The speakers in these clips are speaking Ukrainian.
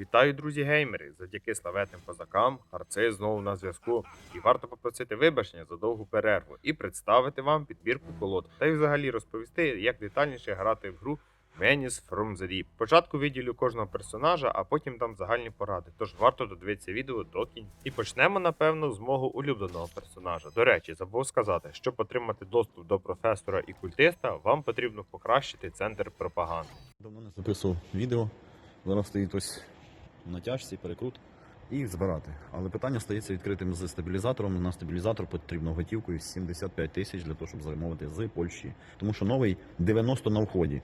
Вітаю, друзі геймери! Завдяки славетним козакам, харци знову на зв'язку. І варто попросити вибачення за довгу перерву і представити вам підбірку колод, та й взагалі розповісти, як детальніше грати в гру Menace from the Deep. Спочатку виділю кожного персонажа, а потім дам загальні поради. Тож варто додивитися відео до кінця. І почнемо, напевно, з мого улюбленого персонажа. До речі, забув сказати, щоб отримати доступ до професора і культиста, вам потрібно покращити центр пропаганди. Давно не записував відео. Зараз стоїть ось на тяжці, перекрут. І їх збирати. Але питання стається відкритим з стабілізатором. На стабілізатор потрібно готівкою 75 тисяч для того, щоб замовити з Польщі. Тому що новий 90 на вході.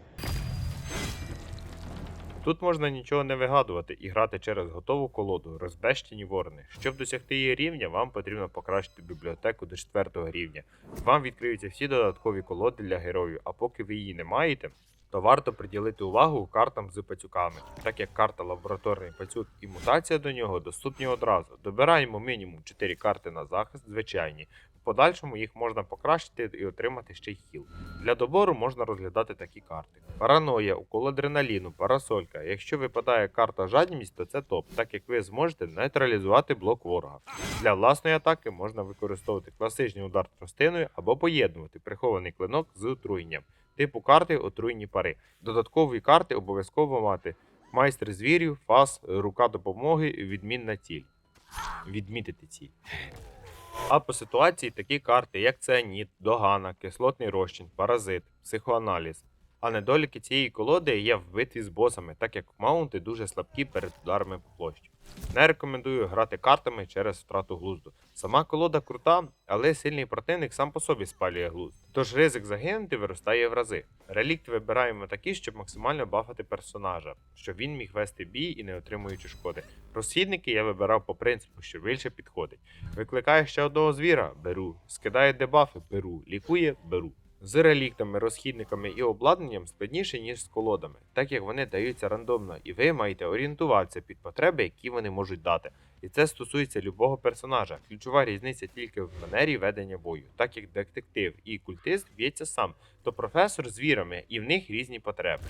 Тут можна нічого не вигадувати і грати через готову колоду, розбещені ворни. Щоб досягти її рівня, вам потрібно покращити бібліотеку до 4 рівня. Вам відкриються всі додаткові колоди для героїв, а поки ви її не маєте, то варто приділити увагу картам з пацюками, так як карта лабораторний пацюк і мутація до нього доступні одразу. Добираємо мінімум 4 карти на захист, звичайні. В подальшому їх можна покращити і отримати ще й хіл. Для добору можна розглядати такі карти: параноя, укол адреналіну, парасолька. Якщо випадає карта жадність, то це топ, так як ви зможете нейтралізувати блок ворога. Для власної атаки можна використовувати класичний удар тростиною або поєднувати прихований клинок з отруєнням, типу карти отруйні пари. Додаткові карти обов'язково мати майстер звірів, фас, рука допомоги, відмінна ціль. Відмітити ціль. А по ситуації такі карти, як цианіт, догана, кислотний розчин, паразит, психоаналіз. А недоліки цієї колоди є в битві з босами, так як маунти дуже слабкі перед ударами по площі. Не рекомендую грати картами через втрату глузду. Сама колода крута, але сильний противник сам по собі спалює глузд. Тож ризик загинути виростає в рази. Релікт вибираємо такі, щоб максимально бафати персонажа, щоб він міг вести бій і не отримуючи шкоди. Розхідники я вибирав по принципу, що більше підходить. Викликає ще одного звіра беру. Скидає дебафи беру. Лікує беру. З реліктами, розхідниками і обладнанням складніше, ніж з колодами, так як вони даються рандомно, і ви маєте орієнтуватися під потреби, які вони можуть дати. І це стосується любого персонажа. Ключова різниця тільки в манері ведення бою, так як детектив і культист б'ється сам, то професор з вірами, і в них різні потреби.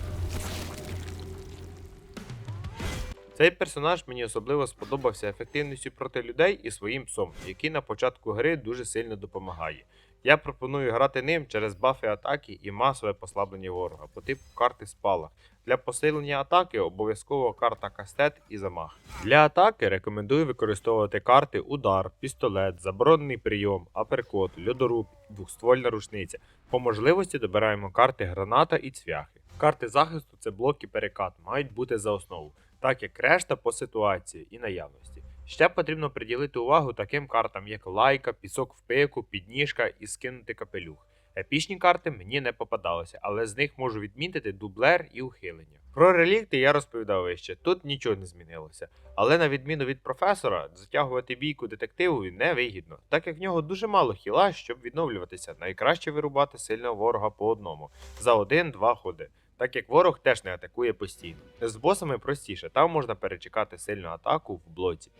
Цей персонаж мені особливо сподобався ефективністю проти людей і своїм псом, який на початку гри дуже сильно допомагає. Я пропоную грати ним через бафи атаки і масове послаблення ворога по типу карти спалах. Для посилення атаки обов'язково карта кастет і замах. Для атаки рекомендую використовувати карти удар, пістолет, заборонений прийом, аперкот, льодоруб, двохствольна рушниця. По можливості добираємо карти граната і цвяхи. Карти захисту це блок і перекат, мають бути за основу, так як решта по ситуації і наявності. Ще потрібно приділити увагу таким картам, як лайка, пісок в пику, підніжка і скинути капелюх. Епічні карти мені не попадалися, але з них можу відмітити дублер і ухилення. Про релікти я розповідав вище, тут нічого не змінилося. Але на відміну від професора, затягувати бійку детективові не вигідно, так як в нього дуже мало хіла, щоб відновлюватися. Найкраще вирубати сильного ворога по одному за один-два ходи. Так як ворог теж не атакує постійно. З босами простіше, там можна перечекати сильну атаку в блоці.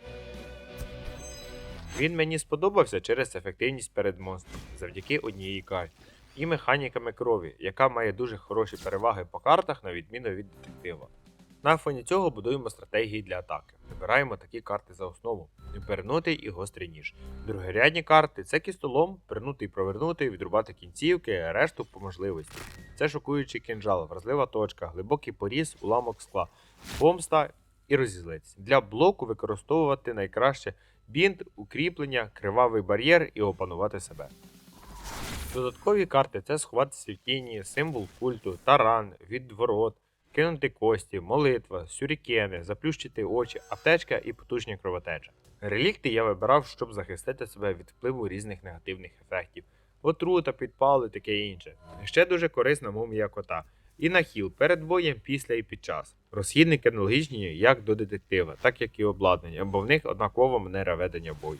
Він мені сподобався через ефективність перед монстром завдяки однієї карті і механіками крові, яка має дуже хороші переваги по картах на відміну від детектива. На фоні цього будуємо стратегії для атаки. Вибираємо такі карти за основу: пернутий і гострий ніж. Другорядні карти це кістолом, пернути і провернути, відрубати кінцівки, решту по можливості. Це шокуючий кінжал, вразлива точка, глибокий поріз, уламок скла, помста і розізлець. Для блоку використовувати найкраще бінт, укріплення, кривавий бар'єр і опанувати себе. Додаткові карти це сховатися в тіні, символ культу, таран, відворот, кинути кості, молитва, сюрікени, заплющити очі, аптечка і потужні кровотеча. Релікти я вибирав, щоб захистити себе від впливу різних негативних ефектів, отрута, підпали, таке інше. Ще дуже корисна мумія кота. І на хіл перед боєм, після і під час. Розхідники аналогічні як до детектива, так як і обладнання, бо в них однакова манера ведення бою.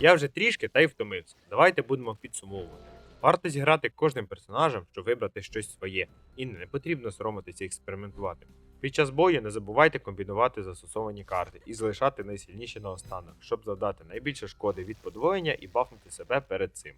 Я вже трішки та й втомився. Давайте будемо підсумовувати. Варто зіграти кожним персонажем, щоб вибрати щось своє, і не потрібно соромитися експериментувати. Під час бою не забувайте комбінувати застосовані карти і залишати найсильніші наостанок, щоб завдати найбільше шкоди від подвоєння і бафнути себе перед цим.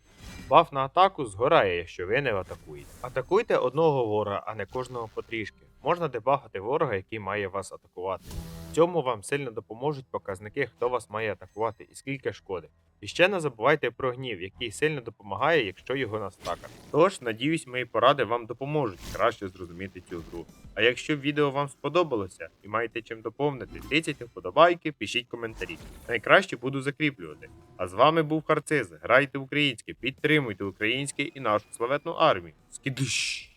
Баф на атаку згорає, якщо ви не атакуєте. Атакуйте одного ворога, а не кожного потрішки. можна дебагати ворога, який має вас атакувати. В цьому вам сильно допоможуть показники, хто вас має атакувати і скільки шкоди. І ще не забувайте про гнів, який сильно допомагає, якщо його настакати. Тож, надіюсь, мої поради вам допоможуть краще зрозуміти цю гру. А якщо відео вам сподобалося і маєте чим доповнити, тицяйте вподобайки, пишіть коментарі. Найкраще буду закріплювати. А з вами був Харциз. Грайте українське, підтримуйте українське і нашу славетну армію. Скидиш!